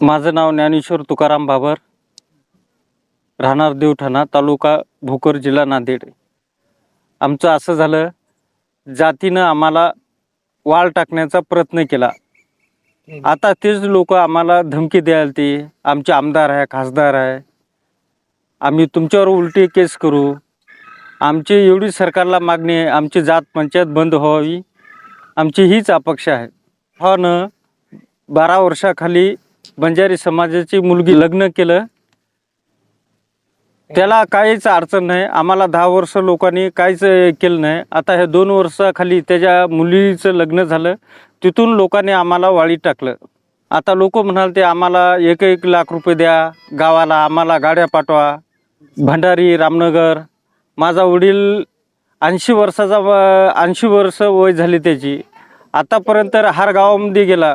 माझं नाव ज्ञानेश्वर तुकाराम बाबर. राहणार देवठाणा तालुका भोकर जिल्हा नांदेड. आमचं असं झालं जातीनं आम्हाला वाळ टाकण्याचा प्रयत्न केला. आता तेच लोक आम्हाला धमकी द्यायला ते आमचे आमदार आहे खासदार आहे. आम्ही तुमच्यावर उलटी केस करू. आमची एवढी सरकारला मागणी आहे आमची जात पंचायत बंद व्हावी. आमची हीच अपेक्षा आहे. हो न बारा वर्षाखाली बंजारी समाजाची मुलगी लग्न केलं त्याला काहीच अडचण नाही. आम्हाला दहा वर्ष लोकांनी काहीच केलं नाही. आता हे दोन वर्षाखाली त्याच्या मुलीचं लग्न झालं. तिथून लोकांनी आम्हाला वाळीत टाकलं. आता लोक म्हणाल ते आम्हाला एक एक लाख रुपये द्या गावाला आम्हाला गाड्या पाठवा. भंडारी रामनगर. माझा वडील ऐंशी वर्षाचा ऐंशी वर्ष वय झाली त्याची. आतापर्यंत हर गावामध्ये गेला.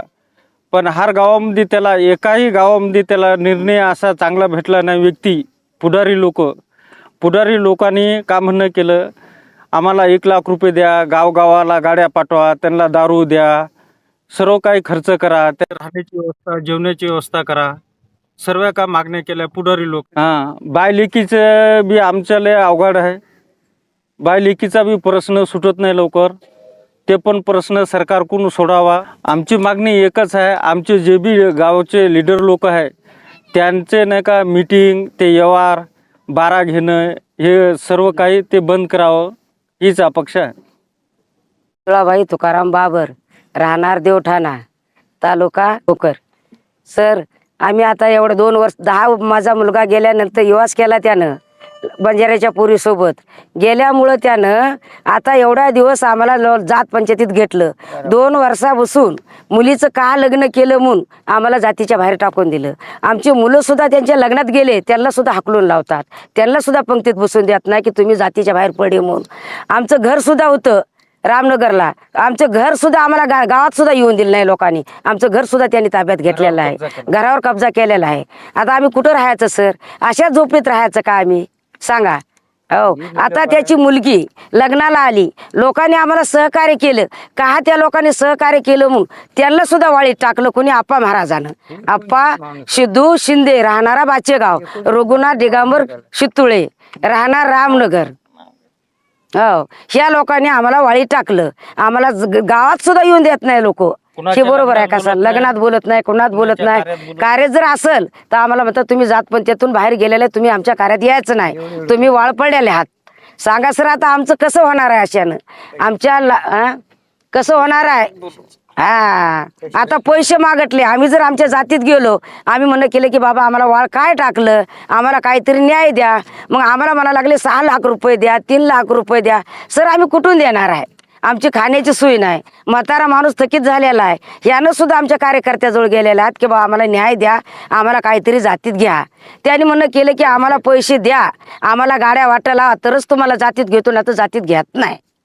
पण हर गावामध्ये त्याला एकाही गावामध्ये त्याला निर्णय असा चांगला भेटला नाही. व्यक्ती पुढारी लोक. पुढारी लोकांनी का म्हणणं केलं? आम्हाला एक लाख रुपये द्या गावगावाला गाड्या पाठवा त्यांना दारू द्या सर्व काही खर्च करा त्या राहण्याची व्यवस्था जेवणाची व्यवस्था करा. सर्व का मागण्या केल्या? पुढारी लोक. हां बायलेकीचं बी बी आमच्याला अवघड आहे. बायलेकीचा बी प्रश्न सुटत नाही लवकर. ते पण प्रश्न सरकारकडून सोडावा. आमची मागणी एकच आहे आमचे जे बी गावचे लीडर लोक आहे त्यांचे नाही का मीटिंग ते व्यवहार बारा घेणं हे सर्व काही ते बंद करावं हीच अपेक्षा आहे. तुळाबाई तुकाराम बाबर राहणार देवठाणा तालुका भोकर. सर आम्ही आता एवढं दोन वर्ष दहा माझा मुलगा गेल्यानंतर युवास केला त्यानं. बंजाऱ्याच्या पोरीसोबत. गेल्यामुळं त्यानं आता एवढा दिवस आम्हाला ल- जात पंचायतीत घेतलं. दोन वर्षापासून मुलीचं का लग्न केलं म्हणून आम्हाला जातीच्या बाहेर टाकून दिलं. आमची मुलं सुद्धा त्यांच्या लग्नात गेले त्यांना सुद्धा हाकलून लावतात. त्यांना सुद्धा पंक्तीत बसून देत नाही की तुम्ही जातीच्या बाहेर पडे म्हणून. आमचं घर सुद्धा होतं रामनगरला. आमचं घर सुद्धा आम्हाला गा गावात सुद्धा येऊन दिलं नाही लोकांनी. आमचं घर सुद्धा त्यांनी ताब्यात घेतलेलं आहे. घरावर कब्जा केलेला आहे. आता आम्ही कुठं राहायचं सर? अशा झोपडीत राहायचं का आम्ही? सांगा. हो. आता त्याची मुलगी लग्नाला आली. लोकांनी आम्हाला सहकार्य केलं. का त्या लोकांनी सहकार्य केलं म्हणून त्यांना सुद्धा वाळीत टाकलं कोणी आप्पा महाराजानं. आप्पा सिद्धू शिंदे राहणारा बाचेगाव रघुनाथ दिगांबर शितुळे राहणार रामनगर. हो. ह्या लोकांनी आम्हाला वाळी टाकलं. आम्हाला गावात सुद्धा येऊन देत नाही लोक. हे बरोबर आहे का सर. लग्नात बोलत नाही कोणात बोलत नाही. कार्य जर असेल तर आम्हाला म्हणतात तुम्ही जात पंचायतून बाहेर गेलेले तुम्ही आमच्या कार्यात यायचं नाही. तुम्ही वाळ पडलेले आहात. सांगा सर आता आमचं कसं होणार आहे अशानं? आमच्या? कसं होणार आहे? हा. आता पैसे मागटले. आम्ही जर आमच्या जातीत गेलो आम्ही म्हणणं केलं की बाबा आम्हाला वाळ काय टाकलं? आम्हाला काहीतरी न्याय द्या. मग आम्हाला म्हणा लागले सहा लाख रुपये द्या तीन लाख रुपये द्या. सर आम्ही कुठून देणार आहे? आमची खाण्याची सोय नाही. म्हातारा माणूस थकीत झालेला आहे. यानं सुद्धा आमच्या कार्यकर्त्याजवळ गेलेला आहेत की बाबा आम्हाला न्याय द्या. आम्हाला काहीतरी जातीत घ्या. त्यांनी म्हणणं केलं की आम्हाला पैसे द्या. आम्हाला गाड्या वाटायला तरच तुम्हाला जातीत घेतो ना तर जातीत घेत नाही.